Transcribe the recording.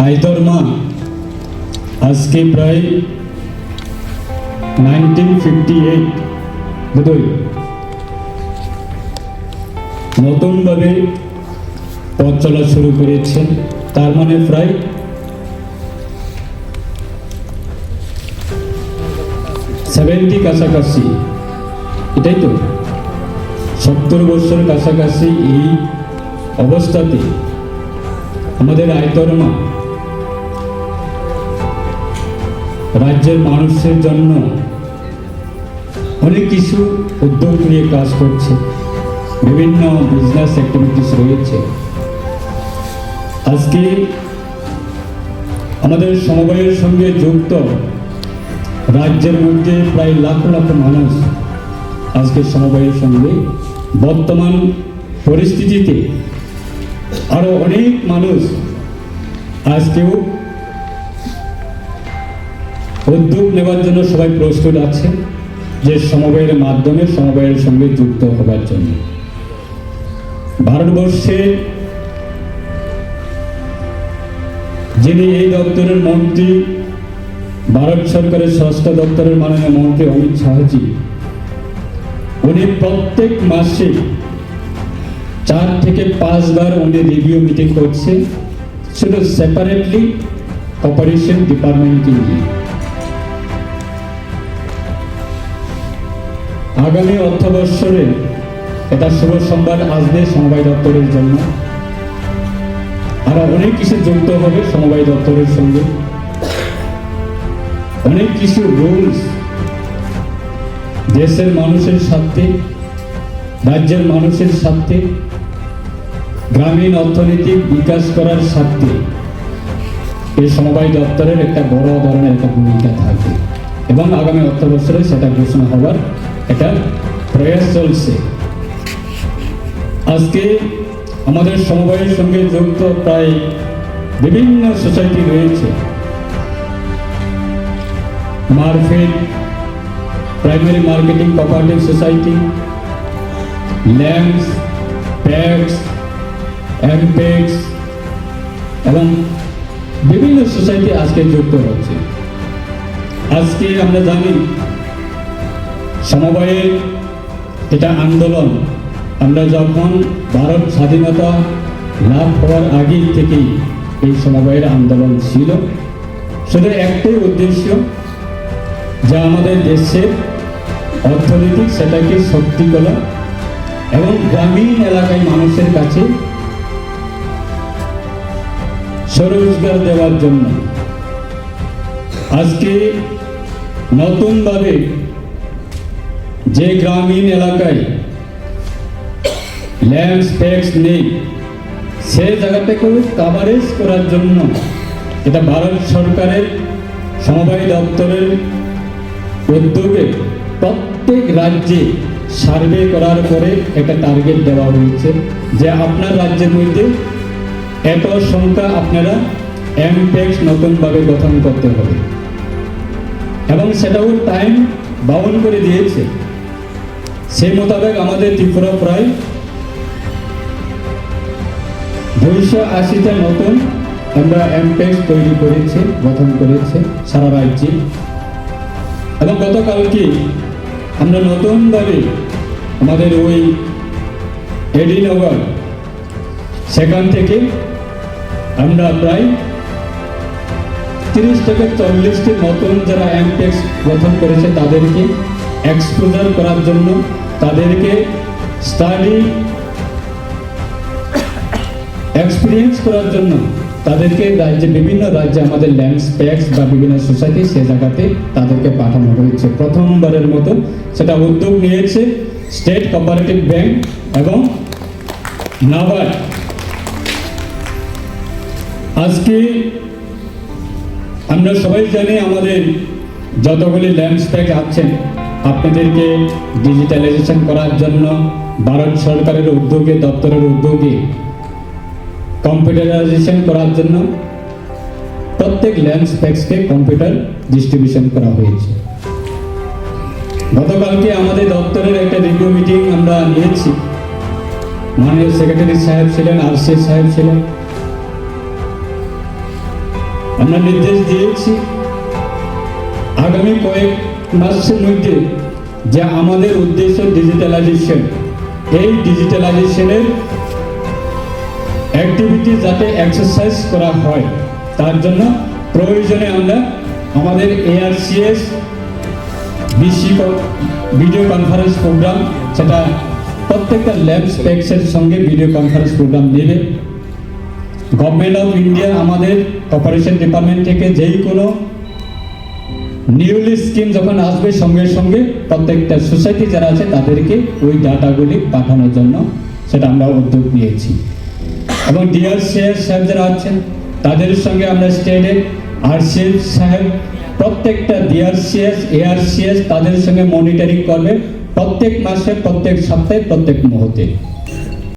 আইতর মা আজকে প্রায় নাইনটিন ফিফটি এইট নতুনভাবে পথ চলা শুরু করেছেন। তার মানে প্রায় সেভেন্টি কাছাকাছি। এটাই তো। সত্তর বছর কাছাকাছি এই অবস্থাতে আমাদের আয়তরমা রাজ্যের মানুষের জন্য অনেক কিছু উদ্যোগ নিয়ে কাজ করছে। বিভিন্ন বিজনেস অ্যাক্টিভিটিস রয়েছে। আজকে আমাদের সমবায়ের সঙ্গে যুক্ত রাজ্যের মধ্যে প্রায় লাখ লাখ মানুষ আজকে সমবায়ের সঙ্গে বর্তমান পরিস্থিতিতে আরও অনেক মানুষ আজকেও উদ্যোগ নেবার জন্য সবাই প্রস্তুত আছে যে সমবায়ের মাধ্যমে সমবায়ের সঙ্গে যুক্ত হবার জন্য। ভারতবর্ষে যিনি এই দপ্তরের মন্ত্রী, ভারত সরকারের স্বাস্থ্য দপ্তরের মাননীয় মন্ত্রী অমিত শাহজি, উনি প্রত্যেক মাসে চার থেকে পাঁচবার উনি রিভিউ মিটিং করছে শুধু সেপারেটলি অপারেশন ডিপার্টমেন্টকে নিয়ে। আগামী অর্থ বৎসরে এটা শুভ সংবাদ আসবে সমবায় দপ্তরের জন্য। আর অনেক কিছু যুক্ত হবে সমবায় দপ্তরের সঙ্গে। অনেক কিছু রুলস দেশের মানুষের স্বার্থে, রাজ্যের মানুষের স্বার্থে, গ্রামীণ অর্থনৈতিক বিকাশ করার স্বার্থে এই সমবায় দপ্তরের একটা বড় ধরনের একটা ভূমিকা থাকবে। এবং আগামী অর্থ বছরে সেটা ঘোষণা হওয়ার একটা প্রয়াস চলছে। আজকে আমাদের সমবায়ের সঙ্গে যুক্ত প্রায় বিভিন্ন সোসাইটি রয়েছে। মার্ফেট primary marketing cooperative society, LAMPS PACS এমপেক্স এবং বিভিন্ন সোসাইটি আজকে যুক্ত হচ্ছে। আজকে আমরা জানি সমবায়ের এটা আন্দোলন। আমরা যখন ভারত স্বাধীনতা লাভ হওয়ার আগেই থেকেই এই সমবায়ের আন্দোলন ছিল শুধু একটাই উদ্দেশ্য যা আমাদের দেশের অর্থনীতি সেটাকে শক্তি করা এবং গ্রামীণ এলাকায় মানুষের কাছে স্বরোজগার দেওয়ার জন্য। আজকে নতুনভাবে যে গ্রামীণ এলাকায় ল্যান্ড ট্যাক্স নেই। সে জায়গাটাকেও কাভারেজ করার জন্য এটা ভারত সরকারের সমবায় দপ্তরের উদ্যোগে প্রত্যেক রাজ্যে সার্ভে করার পরে একটা টার্গেট দেওয়া হয়েছে যে আপনার রাজ্যের মধ্যে এত সংখ্যা আপনারা এমপ্যাক্স নতুনভাবে গঠন করতে হবে। এবং সেটাও টাইম বাউন করে দিয়েছে। সেই মোতাবেক আমাদের ত্রিপুরা প্রায় দুইশো আশিটা নতুন আমরা এমপ্যাক্স তৈরি করেছে, গঠন করেছে সারা রাজ্যে। এবং গতকালকে আমরা নতুনভাবে আমাদের ওই এডিনগর সেখান থেকে আমরা প্রায় তিরিশ থেকে চল্লিশটি নতুন যারা এমটেক্স গঠন করেছে তাদেরকে এক্সপোজার করার জন্য তাদেরকে স্টাডি এক্সপিরিয়েন্স করার জন্য তাদেরকে রাজ্যে, বিভিন্ন রাজ্যে আমাদের ল্যান্ড স্পেক্স বা বিভিন্ন সোসাইটি সে জায়গাতে তাদেরকে পাঠানো হয়েছে। প্রথমবারের মতো সেটা উদ্যোগ নিয়েছে স্টেট কোঅপারেটিভ ব্যাংক এবং নাবার্ড আজকে আমরা সবাই জানি আমাদের যতগুলি ল্যান্ড স্পেক আছেন আপনাদেরকে ডিজিটালাইজেশন করার জন্য, ভারত সরকারের উদ্যোগে, দপ্তরের উদ্যোগে কম্পিউটারাইজেশন করার জন্য প্রত্যেক ল্যান্ড স্পেক্সকে কম্পিউটার ডিস্ট্রিবিউশন করা হয়েছে। গতকালকে আমাদের দপ্তরের একটা রিভিউ মিটিং আমরা নিয়েছি। মাননীয় সেক্রেটারি সাহেব ছিলেন আরসি সাহেব ছিলেন। আমরা নির্দেশ দিয়েছি আগামী কয়েক মাসের মধ্যে যে আমাদের উদ্দেশ্য ডিজিটালাইজেশন এই ডিজিটালাইজেশনের অ্যাক্টিভিটি যাতে এক্সারসাইজ করা হয়, তার জন্য প্রয়োজনে আমরা আমাদের ARCS VC video conference program সেটা প্রত্যেকটা ল্যাব স্পেক্সের সঙ্গে ভিডিও কনফারেন্স প্রোগ্রাম নেবে। গভর্নমেন্ট অফ ইন্ডিয়া আমাদের অপারেশন ডিপার্টমেন্ট থেকে যেই কোনো নিউলি স্কিম যখন আসবে সঙ্গে সঙ্গে প্রত্যেকটা সোসাইটি যারা আছে তাদেরকে ওই ডাটাগুলি পাঠানোর জন্য সেটা আমরা উদ্যোগ নিয়েছি। এবং ডিআরসিএস সাহেব যারা আছেন, তাদের সঙ্গে আমরা স্টেটে আরসিএস সাহেব, প্রত্যেকটা ডিআরসিএস এআরসিএস তাদের সঙ্গে মনিটরিং করবে প্রত্যেক মাসে, প্রত্যেক সপ্তাহে, প্রত্যেক মুহূর্তে।